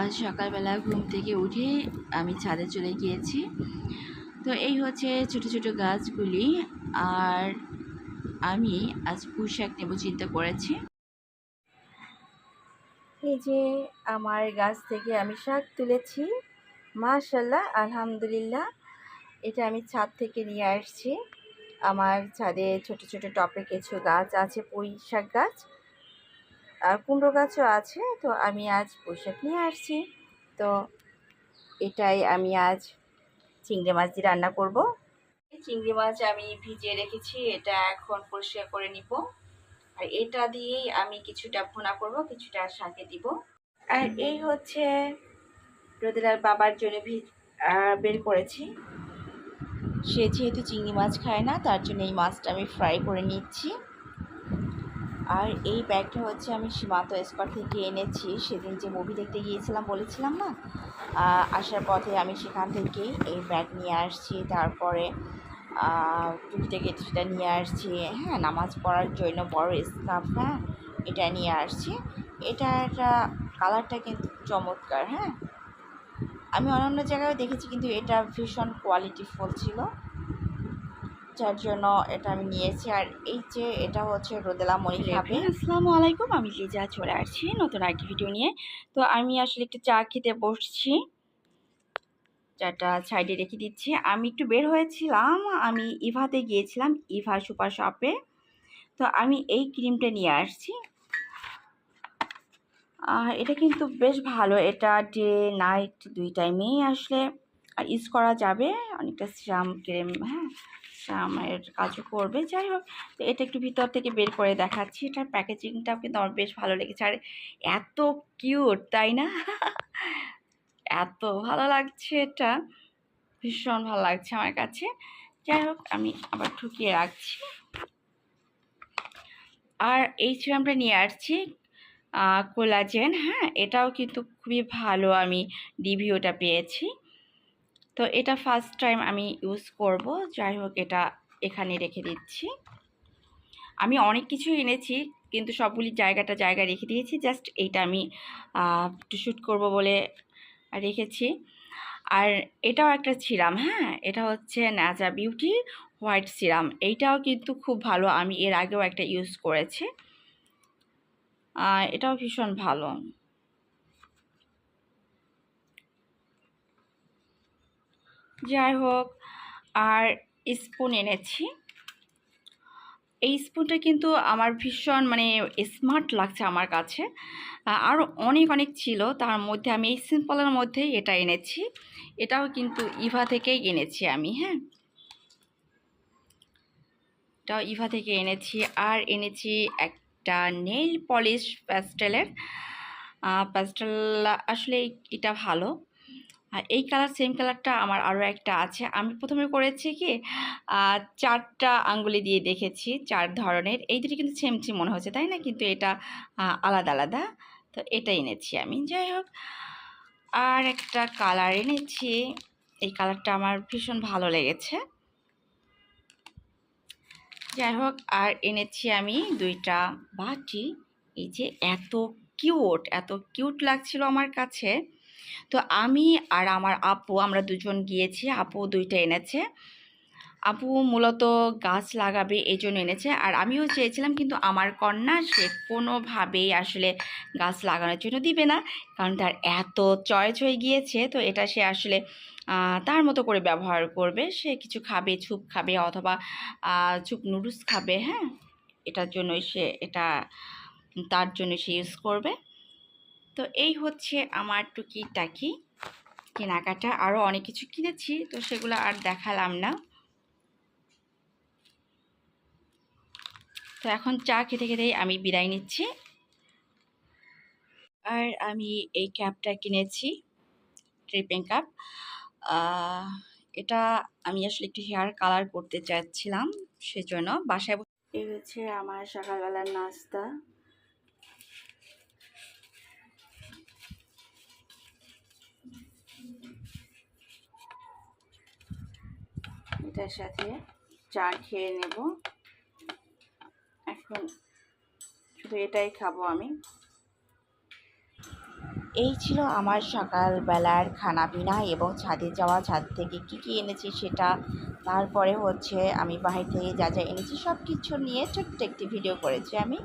আজ সকালবেলা ঘুম থেকে উঠে আমি ছাদে চলে গিয়েছি। তো এই হচ্ছে ছোট ছোট গাছগুলি আর আমি আজ পুঁই শাক নেব চিন্তা করেছি। এই যে আমার গাছ থেকে আমি শাক তুলেছি। মাশাল্লাহ আলহামদুলিল্লাহ। এটা আমি ছাদ থেকে নিয়ে আসছি। আমার ছাদে ছোট ছোট টপে কিছু গাছ আছে পুঁই শাক গাছ। আর কুমড়ো গাছও আছে, তো আমি আজ পুঁই শাক নিয়ে আসছি। তো এটাই আমি আজ চিংড়ি মাছ দিয়ে রান্না করব। চিংড়ি মাছ আমি ভিজিয়ে রেখেছি, এটা এখন পরিষ্কার করে নিব। আর এটা দিয়েই আমি কিছুটা ভুনা করব, কিছুটা শাকে দিব। আর এই হচ্ছে রোদেলার বাবার জন্য বের করেছি। সে যেহেতু চিংড়ি মাছ খায় না, তার জন্য এই মাছটা আমি ফ্রাই করে নিচ্ছি। আর এই ব্যাগটা হচ্ছে আমি সীমান্ত স্কোয়ার থেকে এনেছি। সেদিন যে মুভি দেখতে গিয়েছিলাম বলেছিলাম না? আসার পথে আমি সেখান থেকেই এই ব্যাগ নিয়ে আসছি। তারপরে থেকে সেটা নিয়ে আসছি। হ্যাঁ নামাজ পড়ার জন্য বড় স্কার্ফ হ্যাঁ এটা নিয়ে আসছি। এটা একটা কালারটা কিন্তু চমৎকার হ্যাঁ। আমি অন্যান্য জায়গায় দেখেছি, কিন্তু এটা ভীষণ কোয়ালিটিফুল ছিল। যার জন্য এটা আমি নিয়েছি। আর এই যে এটা হচ্ছে রোদেলা মনি খাবে। আসসালামু আলাইকুম আমি লিজা চলে আসছি নতুন আরেকটি ভিডিও নিয়ে। তো আমি আসলে একটু চা খেতে বসছি। চাটা সাইডে রেখে দিচ্ছি। আমি একটু বের হয়েছিলাম আমি ইভাতে গিয়েছিলাম ইভা সুপার শপে। তো আমি এই ক্রিমটা নিয়ে আসছি। আর এটা কিন্তু বেশ ভালো এটা ডে নাইট দুই টাইমেই আসলে ইউজ করা যাবে। অনেকটা শ্যাম ক্রিম হ্যাঁ। শ্যামের কাজও করবে। যাই হোক, তো এটা একটু ভিতর থেকে বের করে দেখাচ্ছি। এটার প্যাকেজিংটাও কিন্তু আমার বেশ ভালো লেগেছে। আর এত কিউট তাই না? এত ভালো লাগছে এটা। ভীষণ ভালো লাগছে আমার কাছে। যাই হোক, আমি আবার ঠুকিয়ে রাখছি। আর এই সিরামটা নিয়ে আসছি কোলাজেন হ্যাঁ এটাও কিন্তু খুবই ভালো আমি রিভিউটা পেয়েছি। তো এটা ফার্স্ট টাইম আমি ইউজ করব। যাই হোক, এটা এখানে রেখে দিচ্ছি। আমি অনেক কিছু এনেছি, কিন্তু সবগুলি জায়গাটা জায়গায় রেখে দিয়েছি। জাস্ট এইটা আমি একটু শ্যুট করব বলে রেখেছি। আর এটাও একটা সিরাম হ্যাঁ? এটা হচ্ছে ন্যাজা বিউটি হোয়াইট সিরাম এইটাও কিন্তু খুব ভালো, আমি এর আগেও একটা ইউজ করেছি। এটাও ভীষণ ভালো। যাই হোক, আর স্পুন এনেছি। এই স্পুনটা কিন্তু আমার ভীষণ মানে স্মার্ট লাগছে আমার কাছে। আরও অনেক অনেক ছিল, তার মধ্যে আমি এই সিম্পলের মধ্যেই এটা এনেছি। এটাও কিন্তু ইভা থেকেই এনেছি আমি হ্যাঁ। এটাও ইভা থেকে এনেছি, আর এনেছি একটা নেইল পলিশ প্যাস্টেলের প্যাস্টেল আসলে এটা ভালো। আর এই কালার সেম কালারটা আমার আরও একটা আছে। আমি প্রথমে করেছি কি চারটা আঙ্গুলি দিয়ে দেখেছি, চার ধরনের। এই দুটি কিন্তু সেম সেম মনে হচ্ছে, তাই না? কিন্তু এটা আলাদা আলাদা। তো এটা এনেছি আমি, যাই হোক। আর একটা কালার এনেছি। এই কালারটা আমার ভীষণ ভালো লেগেছে। যাই হোক, আর এনেছি আমি দুইটা বাটি। এই যে এত কিউট এত কিউট লাগছিল আমার কাছে। তো আমি আর আমার আপু, আমরা দুজন গিয়েছি। আপু দুইটা এনেছে। আপু মূলত গাছ লাগাবে এই জন্য এনেছে। আর আমিও চেয়েছিলাম, কিন্তু আমার কন্যা, সে কোনোভাবেই আসলে গাছ লাগানোর জন্য দিবে না, কারণ তার এত চয়েস হয়ে গিয়েছে। তো এটা সে আসলে তার মতো করে ব্যবহার করবে। সে কিছু খাবে ছুপ খাবে অথবা ছুপ নুডলস খাবে হ্যাঁ? এটার জন্যই সে, এটা তার জন্য সে ইউজ করবে। তো এই হচ্ছে আমার টুকিটাকি কেনাকাটা। আরও অনেক কিছু কিনেছি, তো সেগুলো আর দেখালাম না। তো এখন চা খেতে খেতেই আমি বিদায় নিচ্ছি। আর আমি এই ক্যাপটা কিনেছি ট্রিপিং কাপ এটা আমি আসলে একটু হেয়ার কালার করতে চাচ্ছিলাম, সেজন্য বাসায় এই হচ্ছে আমার সকালবেলার নাস্তা। এটার সাথে চা খেয়ে নেব। এখন শুধু এটাই খাব আমি। এই ছিল আমার সকালবেলার খানা পিনা এবং ছাদে যাওয়া, ছাদ থেকে কী কী এনেছি সেটা। তারপরে হচ্ছে আমি বাহির থেকে যা যা এনেছি সব কিছু নিয়ে ছোট্ট একটি ভিডিও করেছি আমি।